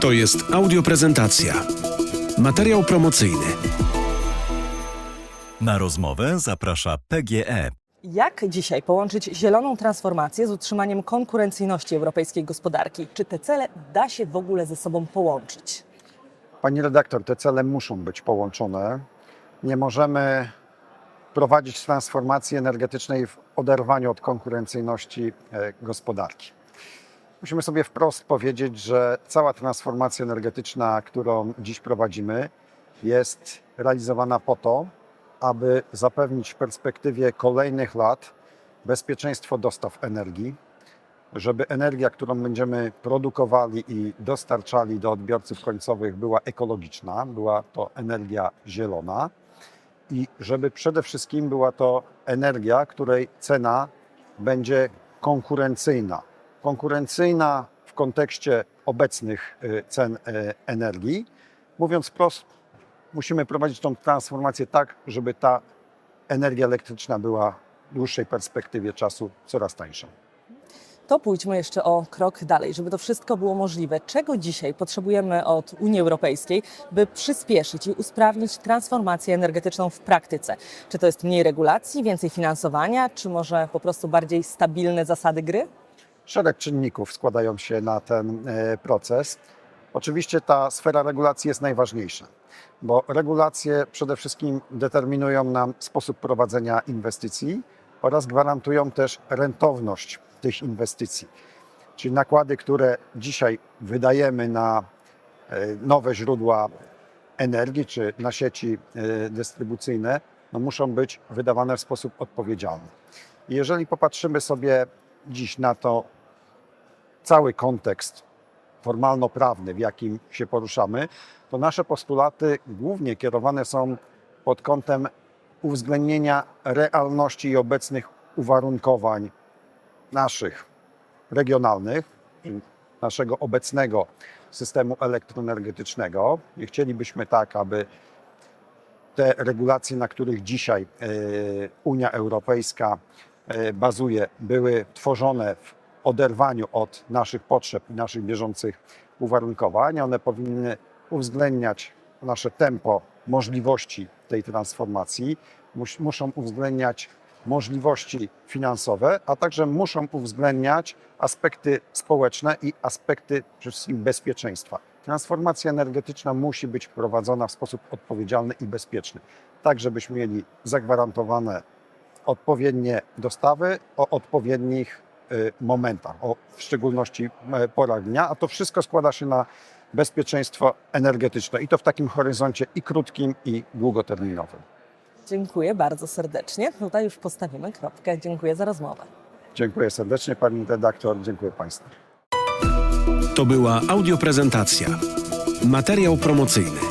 To jest audioprezentacja. Materiał promocyjny. Na rozmowę zaprasza PGE. Jak dzisiaj połączyć zieloną transformację z utrzymaniem konkurencyjności europejskiej gospodarki? Czy te cele da się w ogóle ze sobą połączyć? Pani redaktor, te cele muszą być połączone. Nie możemy prowadzić transformacji energetycznej w oderwaniu od konkurencyjności e, gospodarki. Musimy sobie wprost powiedzieć, że cała transformacja energetyczna, którą dziś prowadzimy, jest realizowana po to, aby zapewnić w perspektywie kolejnych lat bezpieczeństwo dostaw energii, żeby energia, którą będziemy produkowali i dostarczali do odbiorców końcowych, była ekologiczna, była to energia zielona i żeby przede wszystkim była to energia, której cena będzie konkurencyjna. Konkurencyjna w kontekście obecnych y, cen y, energii. Mówiąc wprost, musimy prowadzić tą transformację tak, żeby ta energia elektryczna była w dłuższej perspektywie czasu coraz tańsza. To pójdźmy jeszcze o krok dalej, żeby to wszystko było możliwe. Czego dzisiaj potrzebujemy od Unii Europejskiej, by przyspieszyć i usprawnić transformację energetyczną w praktyce? Czy to jest mniej regulacji, więcej finansowania, czy może po prostu bardziej stabilne zasady gry? Szereg czynników składają się na ten e, proces. Oczywiście ta sfera regulacji jest najważniejsza, bo regulacje przede wszystkim determinują nam sposób prowadzenia inwestycji oraz gwarantują też rentowność tych inwestycji. Czyli nakłady, które dzisiaj wydajemy na e, nowe źródła energii czy na sieci e, dystrybucyjne, no muszą być wydawane w sposób odpowiedzialny. Jeżeli popatrzymy sobie dziś na to cały kontekst formalno-prawny, w jakim się poruszamy, to nasze postulaty głównie kierowane są pod kątem uwzględnienia realności i obecnych uwarunkowań naszych regionalnych, naszego obecnego systemu elektroenergetycznego. I chcielibyśmy tak, aby te regulacje, na których dzisiaj e, Unia Europejska e, bazuje, były tworzone w oderwaniu od naszych potrzeb i naszych bieżących uwarunkowań. One powinny uwzględniać nasze tempo możliwości tej transformacji, mus, muszą uwzględniać możliwości finansowe, a także muszą uwzględniać aspekty społeczne i aspekty przede wszystkim bezpieczeństwa. Transformacja energetyczna musi być prowadzona w sposób odpowiedzialny i bezpieczny, tak żebyśmy mieli zagwarantowane odpowiednie dostawy o odpowiednich momentach, o w szczególności e, porach dnia, a to wszystko składa się na bezpieczeństwo energetyczne i to w takim horyzoncie i krótkim, i długoterminowym. Dziękuję bardzo serdecznie. Tutaj już postawimy kropkę. Dziękuję za rozmowę. Dziękuję serdecznie pani redaktor, dziękuję państwu. To była audioprezentacja. Materiał promocyjny.